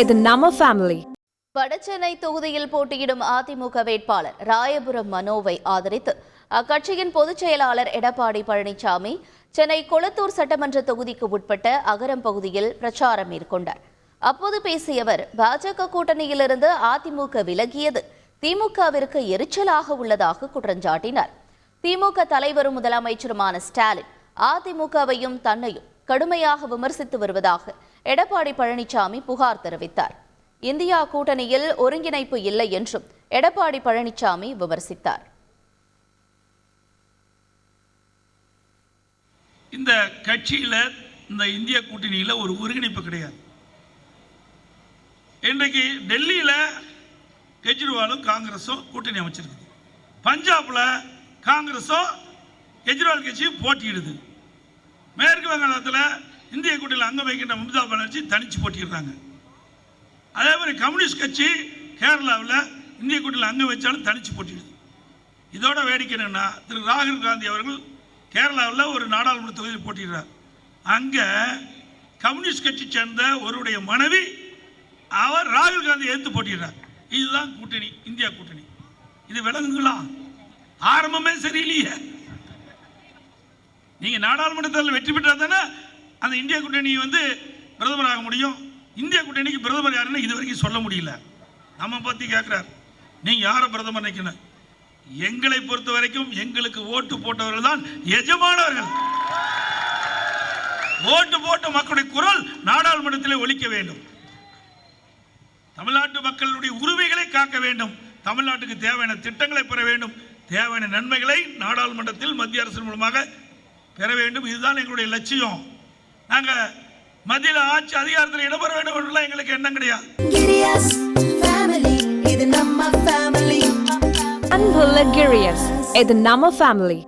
இது நம்ம ஃபேமிலி வடசென்னை தொகுதியில் போட்டியிடும் அதிமுக வேட்பாளர் ராயபுரம் மனோவை ஆதரித்து. அக்கட்சியின் பொதுச் செயலாளர் எடப்பாடி பழனிசாமி சென்னை கொளத்தூர் சட்டமன்ற தொகுதிக்கு உட்பட்ட அகரம் பகுதியில் பிரச்சாரம் மேற்கொண்டார். அப்போது பேசியவர் பாஜக கூட்டணியிலிருந்து அதிமுக விலகியது. திமுகவிற்கு எரிச்சலாக உள்ளதாக குற்றஞ்சாட்டினார். திமுக தலைவரும் முதலமைச்சருமான ஸ்டாலின் அதிமுகவையும் தன்னையும் கடுமையாக விமர்சித்து வருவதாக எடப்பாடி பழனிசாமி புகார் தெரிவித்தார். இந்தியா கூட்டணியில் ஒருங்கிணைப்பு இல்லை என்றும் எடப்பாடி பழனிசாமி விமர்சித்தார். இந்த கட்சியில் இந்த இந்திய கூட்டணியில் ஒரு ஒருங்கிணைப்பு கிடையாது. இன்றைக்கு டெல்லியில் கெஜ்ரிவாலும் காங்கிரஸும் கூட்டணி அமைச்சிருக்குது. பஞ்சாப்ல காங்கிரஸும் கெஜ்ரிவால் கட்சியும் போட்டியிடுது. மேற்கு வங்காளத்தில் இந்திய கூட்டியில் அங்கம் வைக்கின்ற மம்தா பானர்ஜி தனிச்சு போட்டிருக்காங்க அதே மாதிரி கம்யூனிஸ்ட் கட்சி கேரளாவில் இந்திய கூட்டியில் அங்கம் வச்சாலும் தனிச்சு போட்டிடுது இதோட வேடிக்கை என்னென்னா திரு ராகுல் காந்தி அவர்கள் கேரளாவில் ஒரு நாடாளுமன்ற தொகுதியில் போட்டிடுறார் அங்கே கம்யூனிஸ்ட் கட்சி சேர்ந்த ஒருவருடைய மனைவி அவர் ராகுல் காந்தி எதிர்த்து போட்டிடுறார் இதுதான் கூட்டணி இந்தியா கூட்டணி. இது விளங்குங்களா ஆரம்பமே சரியில்லையே. நீங்க நாடாளுமன்றத்தில் வெற்றி பெற்றால் தானே அந்த இந்திய கூட்டணி வந்து பிரதமராக முடியும்? இந்திய கூட்டணிக்கு பிரதமர் யாருன்னு இது வரைக்கும் சொல்ல முடியல. நம்ம பத்தி கேட்குறார் நீங்கள் யாரை பிரதமர் நினைக்கணும்? எங்களை பொறுத்த வரைக்கும் எங்களுக்கு ஓட்டு போட்டவர்கள் தான் எஜமானவர்கள் ஓட்டு போட்ட மக்களுடைய குரல் நாடாளுமன்றத்தில் ஒழிக்க வேண்டும். தமிழ்நாட்டு மக்களுடைய உரிமைகளை காக்க வேண்டும். தமிழ்நாட்டுக்கு தேவையான திட்டங்களை பெற வேண்டும். தேவையான நன்மைகளை நாடாளுமன்றத்தில் மத்திய அரசின் மூலமாக பெற வேண்டும். இதுதான் எங்களுடைய லட்சியம். நாங்க மத்தியில் ஆட்சி அதிகாரத்தில் இடம்பெற வேண்டும் என்றெல்லாம் எங்களுக்கு எண்ணம் கிடையாது. அன்புள்ள கிரியஸ் இது நம்ம ஃபேமிலி